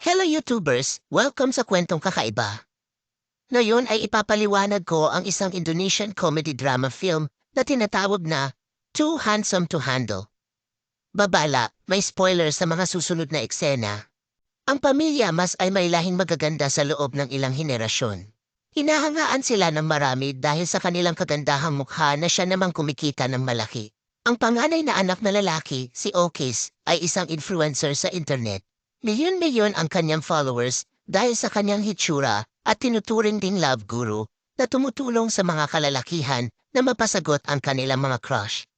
Hello YouTubers! Welcome sa Kwentong Kakaiba. Ngayon ay ipapaliwanag ko ang isang Indonesian comedy drama film na tinatawag na Too Handsome to Handle. Babala, may spoiler sa mga susunod na eksena. Ang pamilya mas ay may lahing magaganda sa loob ng ilang henerasyon. Hinahangaan sila ng marami dahil sa kanilang kagandahang mukha na siya namang kumikita ng malaki. Ang panganay na anak na lalaki, si Okis, ay isang influencer sa internet. Milyon-milyon ang kanyang followers dahil sa kanyang hitsura at tinuturing ding love guru na tumutulong sa mga kalalakihan na mapasagot ang kanilang mga crush.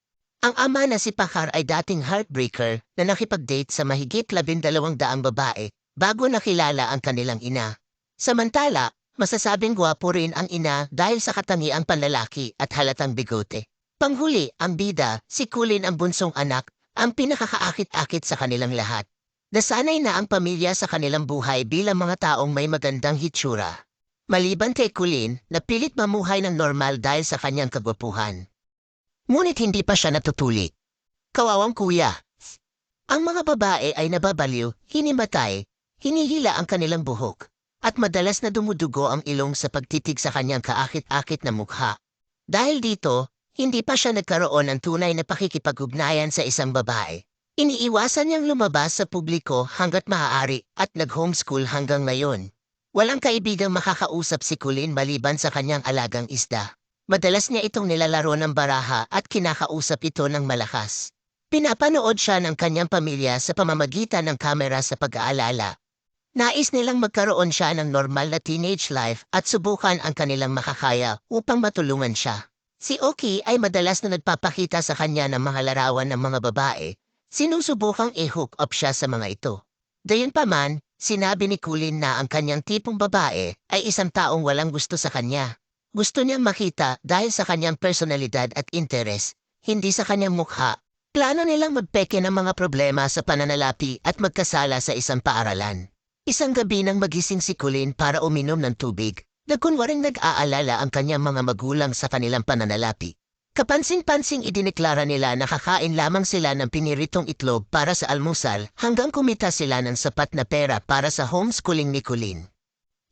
Ang ama na si Pakar ay dating heartbreaker na nakipag-date sa mahigit labindalawang daang babae bago nakilala ang kanilang ina. Samantala, masasabing gwapo rin ang ina dahil sa katangiang panlalaki at halatang bigote. Panghuli, ang bida, si Kulin ang bunsong anak, ang pinakakaakit-akit sa kanilang lahat. Nasanay na ang pamilya sa kanilang buhay bilang mga taong may magandang hitsura. Maliban kay Kulin, napilit mamuhay ng normal dahil sa kanyang kagwapuhan. Ngunit hindi pa siya natutuli. Kawawang kuya. Ang mga babae ay nababaliw, hinimatay, hinihila ang kanilang buhok, at madalas na dumudugo ang ilong sa pagtitig sa kanyang kaakit-akit na mukha. Dahil dito, hindi pa siya nagkaroon ng tunay na pakikipag-ugnayan sa isang babae. Iniiwasan niyang lumabas sa publiko hanggat maaari at nag-homeschool hanggang ngayon. Walang kaibigang makakausap si Kulin maliban sa kanyang alagang isda. Madalas niya itong nilalaro ng baraha at kinakausap ito ng malakas. Pinapanood siya ng kanyang pamilya sa pamamagitan ng kamera sa pag-aalala. Nais nilang magkaroon siya ng normal na teenage life at subukan ang kanilang makakaya upang matulungan siya. Si Oki ay madalas na nagpapakita sa kanya ng mga larawan ng mga babae. Sinusubukang i-hook up siya sa mga ito. Gayunpaman, sinabi ni Kulin na ang kanyang tipong babae ay isang taong walang gusto sa kanya. Gusto niyang makita dahil sa kanyang personalidad at interes, hindi sa kanyang mukha. Plano nilang magpeke ng mga problema sa pananalapi at magkasala sa isang paaralan. Isang gabi nang magising si Kulin para uminom ng tubig, nagkunwaring nag-aalala ang kanyang mga magulang sa kanilang pananalapi. Kapansin-pansing idineklara nila na kakain lamang sila ng piniritong itlog para sa almusal hanggang kumita sila ng sapat na pera para sa homeschooling ni Kulin.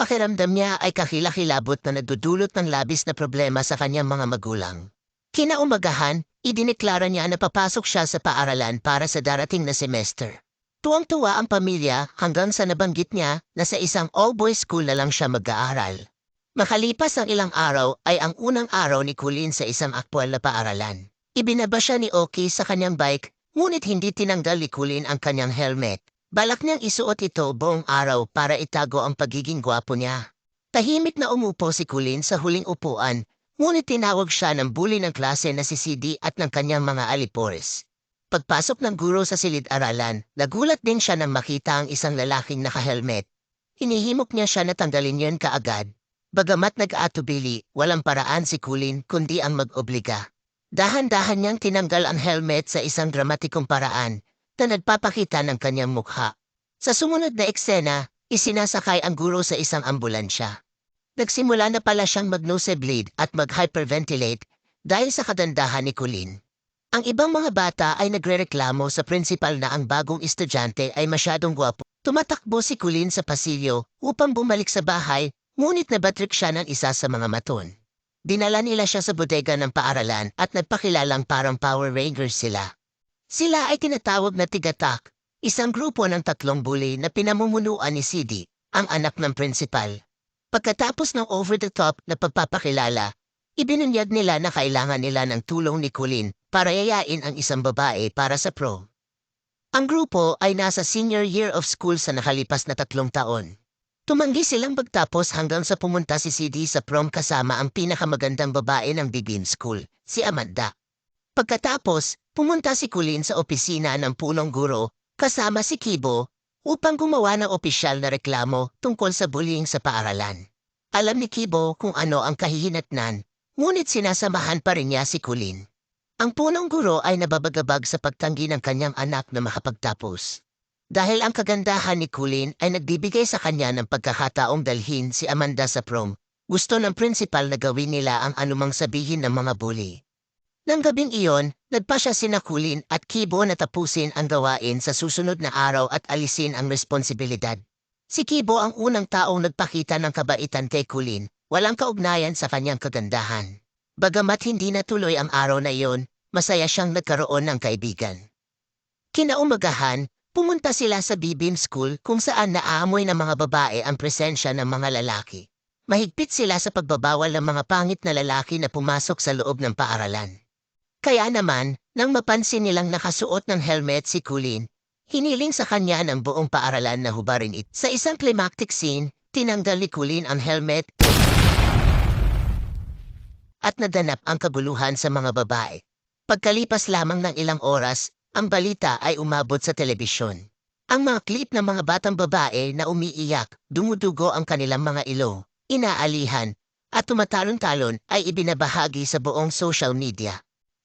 Pakiramdam niya ay kakilakilabot na nagdudulot ng labis na problema sa kanyang mga magulang. Kinaumagahan, idineklara niya na papasok siya sa paaralan para sa darating na semester. Tuwang-tuwa ang pamilya hanggang sa nabanggit niya na sa isang all-boys school na lang siya mag-aaral. Makalipas ang ilang araw ay ang unang araw ni Kulin sa isang aktwal na paaralan. Ibinaba siya ni Oki sa kanyang bike, ngunit hindi tinanggal ni Kulin ang kanyang helmet. Balak niyang isuot ito buong araw para itago ang pagiging gwapo niya. Tahimik na umupo si Kulin sa huling upuan, ngunit tinawag siya ng bully ng klase na si CD at ng kanyang mga alipores. Pagpasok ng guro sa silid-aralan, nagulat din siya nang makita ang isang lalaking naka-helmet. Hinihimok niya siya na tanggalin yun kaagad. Bagamat nag-atubili, walang paraan si Kulin kundi ang mag-obliga. Dahan-dahan niyang tinanggal ang helmet sa isang dramatikong paraan na nagpapakita ng kanyang mukha. Sa sumunod na eksena, isinasakay ang guro sa isang ambulansya. Nagsimula na pala siyang mag-nosebleed at mag-hyperventilate dahil sa kagandahan ni Kulin. Ang ibang mga bata ay nagrereklamo sa principal na ang bagong estudyante ay masyadong gwapo. Tumatakbo si Kulin sa pasilyo upang bumalik sa bahay, ngunit nabatrik siya ng isa sa mga maton. Dinala nila siya sa bodega ng paaralan at nagpakilalang parang Power Rangers sila. Sila ay tinatawag na tigatak, isang grupo ng tatlong bully na pinamumunuan ni CD, ang anak ng principal. Pagkatapos ng over-the-top na pagpapakilala, ibinunyag nila na kailangan nila ng tulong ni Colin para yayain ang isang babae para sa prom. Ang grupo ay nasa senior year of school sa nakalipas na tatlong taon. Tumanggi silang pagtapos hanggang sa pumunta si CD sa prom kasama ang pinakamagandang babae ng Bibin School, si Amanda. Pagkatapos, pumunta si Kulin sa opisina ng punong guro kasama si Kibo upang gumawa ng opisyal na reklamo tungkol sa bullying sa paaralan. Alam ni Kibo kung ano ang kahihinatnan, ngunit sinasamahan pa rin niya si Kulin. Ang punong guro ay nababagabag sa pagtanggi ng kanyang anak na makapagtapos. Dahil ang kagandahan ni Kulin ay nagbibigay sa kanya ng pagkakataong dalhin si Amanda sa prom, gusto ng principal na gawin nila ang anumang sabihin ng mga bully. Nang gabing iyon, nagpa siya sinakulin at kibo na tapusin ang gawain sa susunod na araw at alisin ang responsibilidad. Si Kibo ang unang taong nagpakita ng kabaitan kay Kulin, walang kaugnayan sa kanyang kagandahan. Bagamat hindi natuloy ang araw na iyon, masaya siyang nagkaroon ng kaibigan. Kinaumagahan, pumunta sila sa Bibim School kung saan naaamoy ng mga babae ang presensya ng mga lalaki. Mahigpit sila sa pagbabawal ng mga pangit na lalaki na pumasok sa loob ng paaralan. Kaya naman, nang mapansin nilang nakasuot ng helmet si Kulin, hiniling sa kanya ng buong paaralan na hubarin it. Sa isang climactic scene, tinanggal ni Kulin ang helmet at nadanap ang kabuluhan sa mga babae. Pagkalipas lamang ng ilang oras, ang balita ay umabot sa telebisyon. Ang mga clip ng mga batang babae na umiiyak, dumudugo ang kanilang mga ilong, inaalihan, at tumatalon-talon ay ibinabahagi sa buong social media.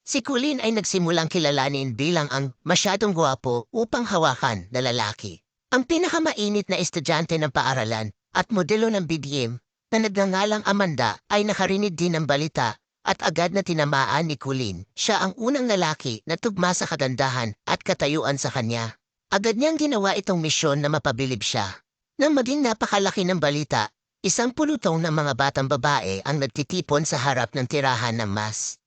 Si Kulin ay nagsimulang kilalanin bilang ang masyadong gwapo upang hawakan na lalaki. Ang pinakamainit na estudyante ng paaralan at modelo ng BDM na nagngangalang Amanda ay nakarinig din ng balita at agad na tinamaan ni Kulin. Siya ang unang lalaki na tugma sa kagandahan at katayuan sa kanya. Agad niyang ginawa itong misyon na mapabilib siya. Nang maging napakalaki ng balita, isang pulutong ng mga batang babae ang nagtitipon sa harap ng tirahan ng mas.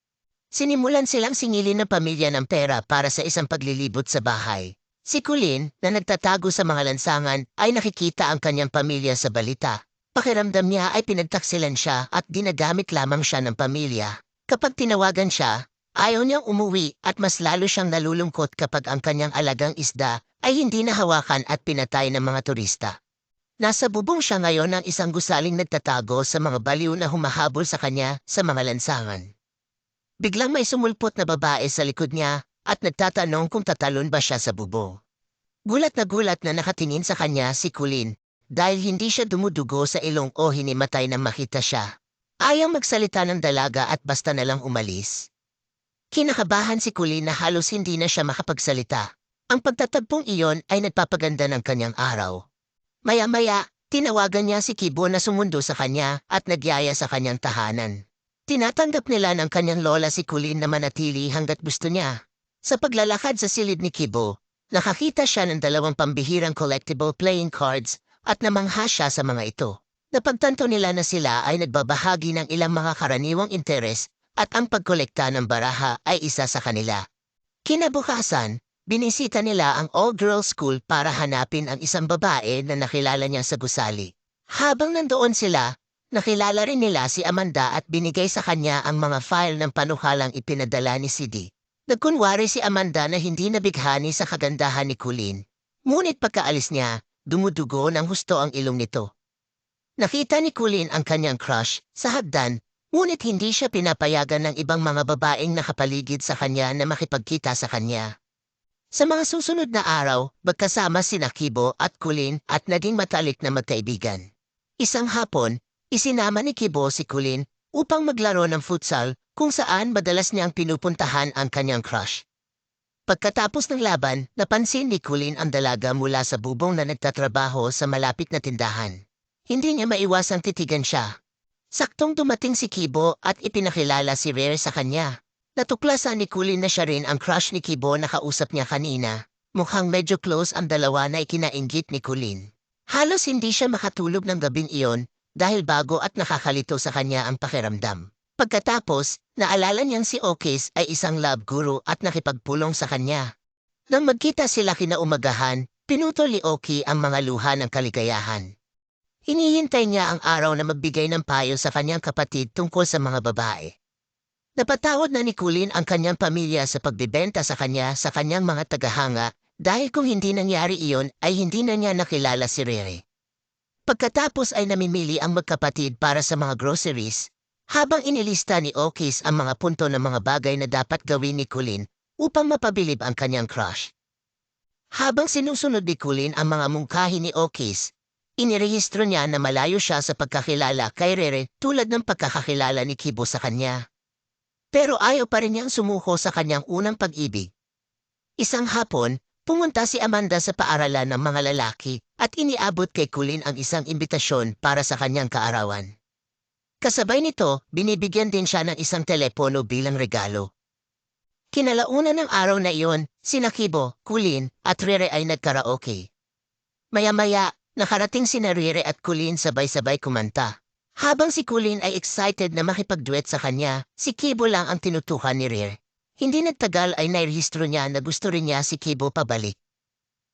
Sinimulan silang singilin ng pamilya ng pera para sa isang paglilibot sa bahay. Si Kulin, na nagtatago sa mga lansangan, ay nakikita ang kanyang pamilya sa balita. Pakiramdam niya ay pinagtaksilan siya at ginagamit lamang siya ng pamilya. Kapag tinawagan siya, ayaw niyang umuwi at mas lalo siyang nalulungkot kapag ang kanyang alagang isda ay hindi nahawakan at pinatay ng mga turista. Nasa bubong siya ngayon ng isang gusaling nagtatago sa mga baliw na humahabol sa kanya sa mga lansangan. Biglang may sumulpot na babae sa likod niya at nagtatanong kung tatalon ba siya sa bubong. Gulat na gulat na nakatingin sa kanya si Kulin dahil hindi siya dumudugo sa ilong o hinimatay nang makita siya. Ayaw magsalita ng dalaga at basta na lang umalis. Kinakabahan si Kulin na halos hindi na siya makapagsalita. Ang pagtatagpong iyon ay nagpapaganda ng kanyang araw. Maya-maya, tinawagan niya si Kibo na sumundo sa kanya at nagyaya sa kanyang tahanan. Tinatanggap nila ng kanyang lola si Kulin na manatili hanggat gusto niya. Sa paglalakad sa silid ni Kibo, nakakita siya ng dalawang pambihirang collectible playing cards at namangha siya sa mga ito. Napagtanto nila na sila ay nagbabahagi ng ilang mga karaniwang interes at ang pagkolekta ng baraha ay isa sa kanila. Kinabukasan, binisita nila ang all-girls school para hanapin ang isang babae na nakilala niya sa gusali. Habang nandoon sila, nakilala rin nila si Amanda at binigay sa kanya ang mga file ng panukalang ipinadala ni CD. Nagkunwari si Amanda na hindi nabighani sa kagandahan ni Kulin. Ngunit pagkaalis niya, dumudugo ng husto ang ilong nito. Nakita ni Kulin ang kanyang crush sa hagdan, ngunit hindi siya pinapayagan ng ibang mga babaeng nakapaligid sa kanya na makipagkita sa kanya. Sa mga susunod na araw, magkasama si Kibo at Kulin at naging matalik na magkaibigan. Isang hapon, isinama ni Kibo si Kulin upang maglaro ng futsal kung saan madalas niyang pinupuntahan ang kanyang crush. Pagkatapos ng laban, napansin ni Kulin ang dalaga mula sa bubong na nagtatrabaho sa malapit na tindahan. Hindi niya maiwasang titigan siya. Saktong dumating si Kibo at ipinakilala si Rare sa kanya. Natuklasan ni Kulin na siya rin ang crush ni Kibo na kausap niya kanina. Mukhang medyo close ang dalawa na ikinainggit ni Kulin. Halos hindi siya makatulog ng gabing iyon dahil bago at nakakalito sa kanya ang pakiramdam. Pagkatapos, naalala niyang si Okis ay isang love guru at nakipagpulong sa kanya. Nang magkita sila kinaumagahan, pinutol ni Oki ang mga luha ng kaligayahan. Hinihintay niya ang araw na magbigay ng payo sa kanyang kapatid tungkol sa mga babae. Napatawad na ni Kulin ang kanyang pamilya sa pagbibenta sa kanya sa kanyang mga tagahanga dahil kung hindi nangyari iyon ay hindi na niya nakilala si Rere. Pagkatapos ay namimili ang magkapatid para sa mga groceries, habang inilista ni Okis ang mga punto ng mga bagay na dapat gawin ni Kulin upang mapabilib ang kanyang crush. Habang sinusunod ni Kulin ang mga mungkahi ni Okis, inirehistro niya na malayo siya sa pagkakilala kay Rere tulad ng pagkakakilala ni Kibo sa kanya. Pero ayaw pa rin niyang sumuko sa kanyang unang pag-ibig. Isang hapon, pumunta si Amanda sa paaralan ng mga lalaki at iniabot kay Kulin ang isang imbitasyon para sa kanyang kaarawan. Kasabay nito, binibigyan din siya ng isang telepono bilang regalo. Kinalauna ng araw na iyon, sina Kibo, Kulin at Rere ay nagkaraoke. Maya-maya, nakarating si Narire at Kulin sabay-sabay kumanta. Habang si Kulin ay excited na makipagduet sa kanya, si Kibo lang ang tinutukan ni Rire. Hindi nagtagal ay nairehistro niya na gusto rin niya si Kibo pabalik.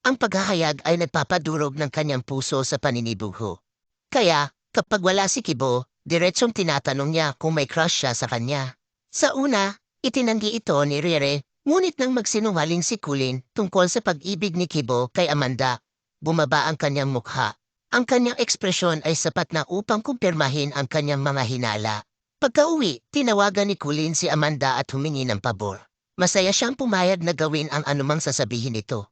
Ang paghahayag ay nagpapadurog ng kanyang puso sa paninibugho. Kaya, kapag wala si Kibo, diretsong tinatanong niya kung may crush siya sa kanya. Sa una, itinanggi ito ni Rire, ngunit nang magsinungaling si Kulin tungkol sa pag-ibig ni Kibo kay Amanda, bumaba ang kanyang mukha. Ang kanyang ekspresyon ay sapat na upang kumpirmahin ang kanyang mga hinala. Pagka-uwi, tinawagan ni Kulin si Amanda at humingi ng pabor. Masaya siyang pumayag na gawin ang anumang sasabihin nito.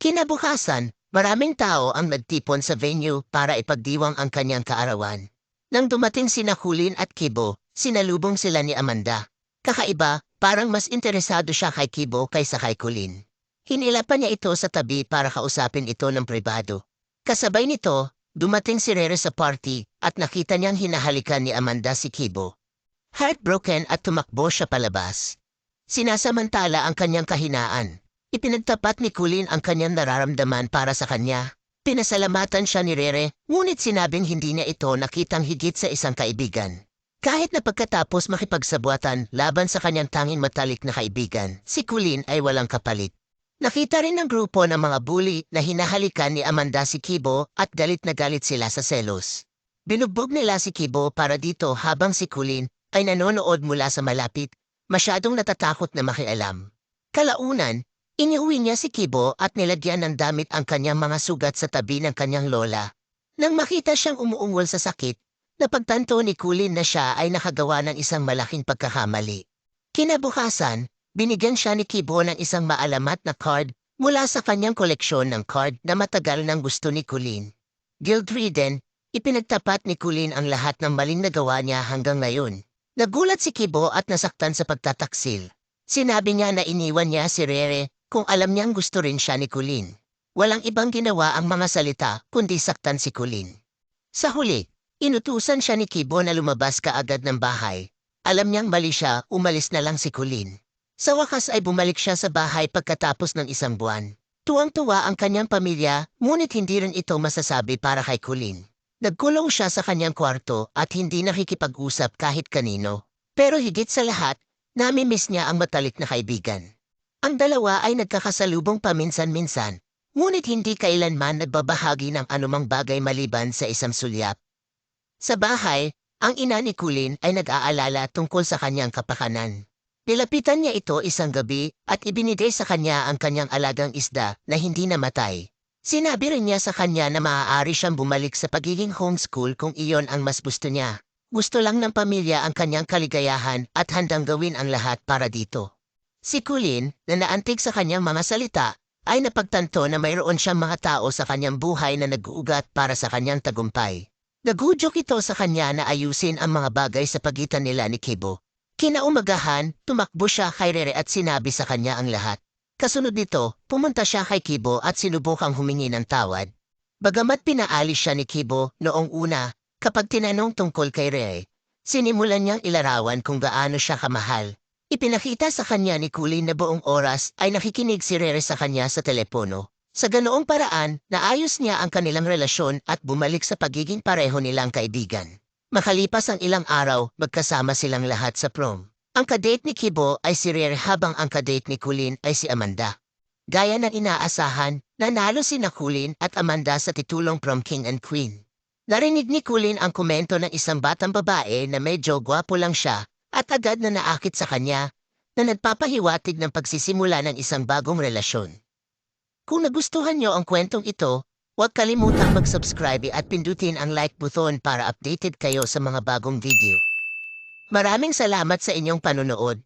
Kinabukasan, maraming tao ang nagtipon sa venue para ipagdiwang ang kanyang kaarawan. Nang dumating sina Kulin at Kibo, sinalubong sila ni Amanda. Kakaiba, parang mas interesado siya kay Kibo kaysa kay Kulin. Hinilapan niya ito sa tabi para kausapin ito ng pribado. Kasabay nito, dumating si Rere sa party at nakita niyang hinahalikan ni Amanda si Kibo. Heartbroken at tumakbo siya palabas. Sinasamantala ang kanyang kahinaan. Ipinagtapat ni Kulin ang kanyang nararamdaman para sa kanya. Pinasalamatan siya ni Rere, ngunit sinabing hindi niya ito nakitang higit sa isang kaibigan. Kahit na pagkatapos makipagsabuatan laban sa kanyang tanging matalik na kaibigan, si Kulin ay walang kapalit. Nakita rin ng grupo ng mga bully na hinahalikan ni Amanda si Kibo at galit na galit sila sa selos. Binugbog nila si Kibo para dito habang si Kulin ay nanonood mula sa malapit, masyadong natatakot na makialam. Kalaunan, iniuwi niya si Kibo at nilagyan ng damit ang kanyang mga sugat sa tabi ng kanyang lola. Nang makita siyang umuungol sa sakit, napagtanto ni Kulin na siya ay nakagawa ng isang malaking pagkakamali. Kinabukasan, binigyan siya ni Kibo ng isang maalamat na card mula sa kanyang koleksyon ng card na matagal nang gusto ni Kulin. Guild-ridden, ipinagtapat ni Kulin ang lahat ng maling nagawa niya hanggang ngayon. Nagulat si Kibo at nasaktan sa pagtataksil. Sinabi niya na iniwan niya si Rere kung alam niyang gusto rin siya ni Kulin. Walang ibang ginawa ang mga salita kundi saktan si Kulin. Sa huli, inutusan siya ni Kibo na lumabas kaagad ng bahay. Alam niyang mali siya, umalis na lang si Kulin. Sa wakas ay bumalik siya sa bahay pagkatapos ng isang buwan. Tuwang-tuwa ang kanyang pamilya, ngunit hindi rin ito masasabi para kay Kulin. Nagkulong siya sa kanyang kwarto at hindi nakikipag-usap kahit kanino. Pero higit sa lahat, namimiss niya ang matalik na kaibigan. Ang dalawa ay nagkakasalubong paminsan-minsan, ngunit hindi kailanman nagbabahagi ng anumang bagay maliban sa isang sulyap. Sa bahay, ang ina ni Kulin ay nag-aalala tungkol sa kanyang kapakanan. Nilapitan niya ito isang gabi at ibinigay sa kanya ang kanyang alagang isda na hindi namatay. Sinabi rin niya sa kanya na maaari siyang bumalik sa pagiging homeschool kung iyon ang mas gusto niya. Gusto lang ng pamilya ang kanyang kaligayahan at handang gawin ang lahat para dito. Si Kulin, na naantig sa kanyang mga salita, ay napagtanto na mayroon siyang mga tao sa kanyang buhay na nag-uugat para sa kanyang tagumpay. Nagudyok ito sa kanya na ayusin ang mga bagay sa pagitan nila ni Kibo. Kinaumagahan, tumakbo siya kay Rere at sinabi sa kanya ang lahat. Kasunod nito, pumunta siya kay Kibo at sinubukang humingi ng tawad. Bagamat pinaalis siya ni Kibo noong una, kapag tinanong tungkol kay Rere, sinimulan niyang ilarawan kung gaano siya kamahal. Ipinakita sa kanya ni Kulin na buong oras ay nakikinig si Rere sa kanya sa telepono. Sa ganoong paraan, naayos niya ang kanilang relasyon at bumalik sa pagiging pareho nilang kaibigan. Makalipas ang ilang araw, magkasama silang lahat sa prom. Ang kadate ni Kibo ay si Rere habang ang kadate ni Kulin ay si Amanda. Gaya ng inaasahan, nanalo si na Kulin at Amanda sa titulong prom king and queen. Narinig ni Kulin ang komento ng isang batang babae na medyo gwapo lang siya at agad na naakit sa kanya na nagpapahiwatig ng pagsisimula ng isang bagong relasyon. Kung nagustuhan nyo ang kwentong ito, huwag kalimutang mag-subscribe at pindutin ang like button para updated kayo sa mga bagong video. Maraming salamat sa inyong panonood.